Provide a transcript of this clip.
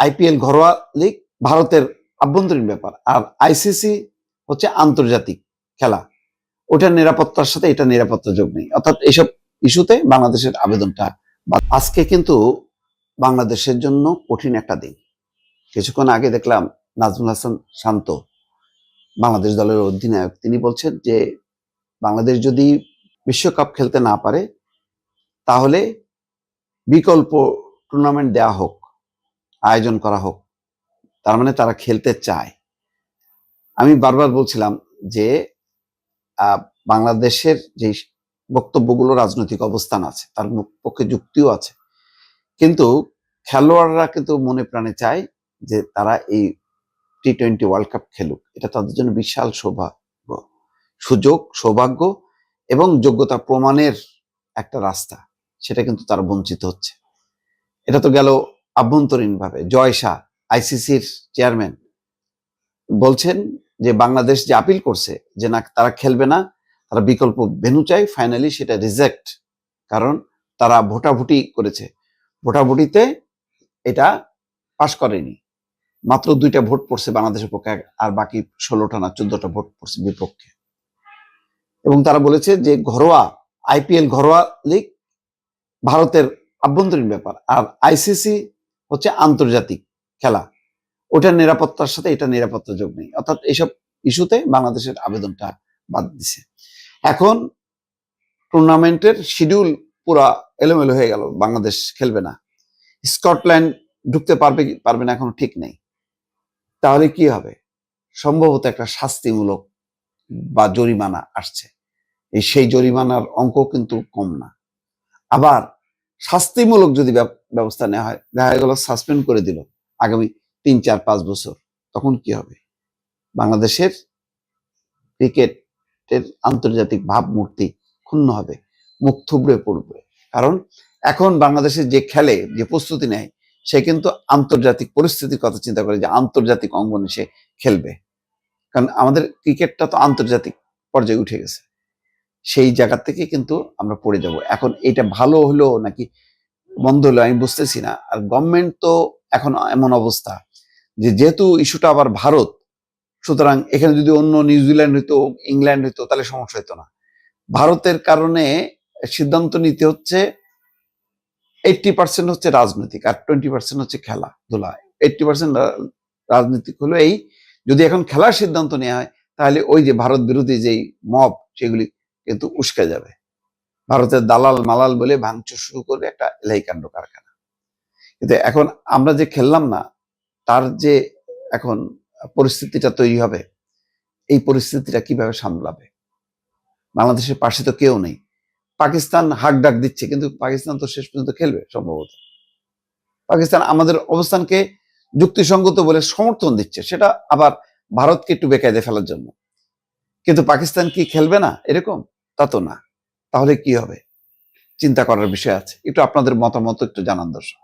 IPL ঘরোয়া league, ভারতের আভ্যন্তরীণ ব্যাপার আর আইসিসি হচ্ছে আন্তর্জাতিক খেলা। ওটার নিরাপত্তার সাথে এটা নিরাপত্তা যোগ নেই। অর্থাৎ এইসব ইস্যুতে বাংলাদেশের আবেদনটা আজকে কিন্তু বাংলাদেশের জন্য কঠিন একটা দিন। কিছুক্ষণ আগে দেখলাম নাজমুল হাসান শান্ত, বাংলাদেশ দলের অধিনায়ক। তিনি বলছেন যে, বাংলাদেশ যদি বিশ্বকাপ খেলতে না পারে, তাহলে বিকল্প টুর্নামেন্ট দেয়া হোক। আয়োজন করা হোক। তার মানে তারা খেলতে চায়। আমি বারবার বলছিলাম যে বাংলাদেশের যে বক্তব্যগুলো রাজনৈতিক অবস্থান আছে, তার পক্ষে যুক্তিও আছে। কিন্তু খেলোয়াড়রা কিন্তু মনে প্রাণে চায় যে, তারা এই টি টোয়েন্টি ওয়ার্ল্ড কাপ খেলুক। এটা তাদের জন্য বিশাল সৌভাগ্য। সুযোগ, সৌভাগ্য এবং যোগ্যতা প্রমাণের একটা রাস্তা। সেটা কিন্তু তারা বঞ্চিত হচ্ছে। এটা তো গেল আভ্যন্তরীণ ভাবে জয় শাহ, আইসিসির চেয়ারম্যান, বলছেন যে বাংলাদেশ যে আপিল করছে যে না, তারা খেলবে না, তারা বিকল্প ভেনু চাই ফাইনালি সেটা রিজেক্ট কারণ তারা ভোটাভুটি করেছে। ভোটাভুটিতে এটা পাশ করেনি। মাত্র দুইটা ভোট পড়ছে বাংলাদেশের পক্ষে, আর বাকি ষোলোটা না, চোদ্দটা ভোট পড়ছে বিপক্ষে। এবং তারা বলেছে যে ঘরোয়া আইপিএল ঘরোয়া লিগ, ভারতের আভ্যন্তরীণ ব্যাপার, আর আইসিসি হচ্ছে আন্তর্জাতিক খেলা। ওটার নিরাপত্তার সাথে এটা নিরাপত্তা যোগ নেই। অর্থাৎ এইসব ইস্যুতে বাংলাদেশের আবেদনটা বাদ দিছে। এখন টুর্নামেন্টের শিডিউল পুরা এলোমেলো হয়ে গেল, বাংলাদেশ খেলবে না। স্কটল্যান্ড ঢুকতে পারবে কি, পারবে না এখনও ঠিক নেই। তাহলে কি হবে? সম্ভবত একটা শাস্তিমূলক বা জরিমানা আসছে। এই সেই জরিমানার অঙ্ক কিন্তু কম না। আবার শাস্তিমূলক যদি ব্যব- ব্যবস্থা নেওয়া হয়, দেখা গেল সাসপেন্ড করে দিল আগামী তিন, চার, পাঁচ বছর, তখন কি হবে? বাংলাদেশের ক্রিকেটের আন্তর্জাতিক ভাবমূর্তি ক্ষুণ্ণ হবে, মুখ থুবড়ে পড়বে। কারণ এখন বাংলাদেশে যে খেলে, যে প্রস্তুতি নেয়, সে কিন্তু আন্তর্জাতিক পরিস্থিতির কথা চিন্তা করে যে আন্তর্জাতিক অঙ্গনে সে খেলবে। কারণ আমাদের ক্রিকেটটা তো আন্তর্জাতিক পর্যায়ে উঠে গেছে। সেই জায়গা থেকে কিন্তু আমরা পড়ে যাব। এখন এটা ভালো হলো নাকি বন্ধ হলো আমি বুঝতেছি না। আর গভর্নমেন্ট তো এখন এমন অবস্থা যে যেহেতু ইস্যুটা আবার ভারত, সুতরাং এখানে যদি অন্য নিউজিল্যান্ড হইতো ইংল্যান্ড হইতো, তাহলে সমস্যা হতো না। ভারতের কারণে সিদ্ধান্ত নিতে হচ্ছে এইটটি পার্সেন্ট হচ্ছে রাজনৈতিক আর টোয়েন্টি পার্সেন্ট হচ্ছে খেলাধুলা এইটটি পার্সেন্ট রাজনৈতিক হলো এই যদি এখন খেলার সিদ্ধান্ত নেওয়া হয়, তাহলে ওই যে ভারত বিরোধী যেই মব সেগুলি কিন্তু উস্কে যাবে। ভারতের দালাল মালাল বলে ভাঙচুর শুরু করবে একটা এলাই কাণ্ড কারখানা। কিন্তু এখন আমরা যে খেললাম না, তার যে এখন পরিস্থিতিটা তৈরি হবে, এই পরিস্থিতিটা কীভাবে সামলাবে? বাংলাদেশের পাশে তো কেউ নেই। পাকিস্তান হাক ডাক দিচ্ছে, কিন্তু পাকিস্তান তো শেষ পর্যন্ত খেলবে সম্ভবত। পাকিস্তান আমাদের অবস্থানকে যুক্তিসঙ্গত বলে সমর্থন দিচ্ছে, সেটা আবার ভারতকে একটু বেকায়দে ফেলার জন্য। কিন্তু পাকিস্তান কি খেলবে না? এরকম? তা তো না। তাহলে কি হবে? চিন্তা করার বিষয় আছে। একটু আপনাদের মতামত একটু জানান দর্শক।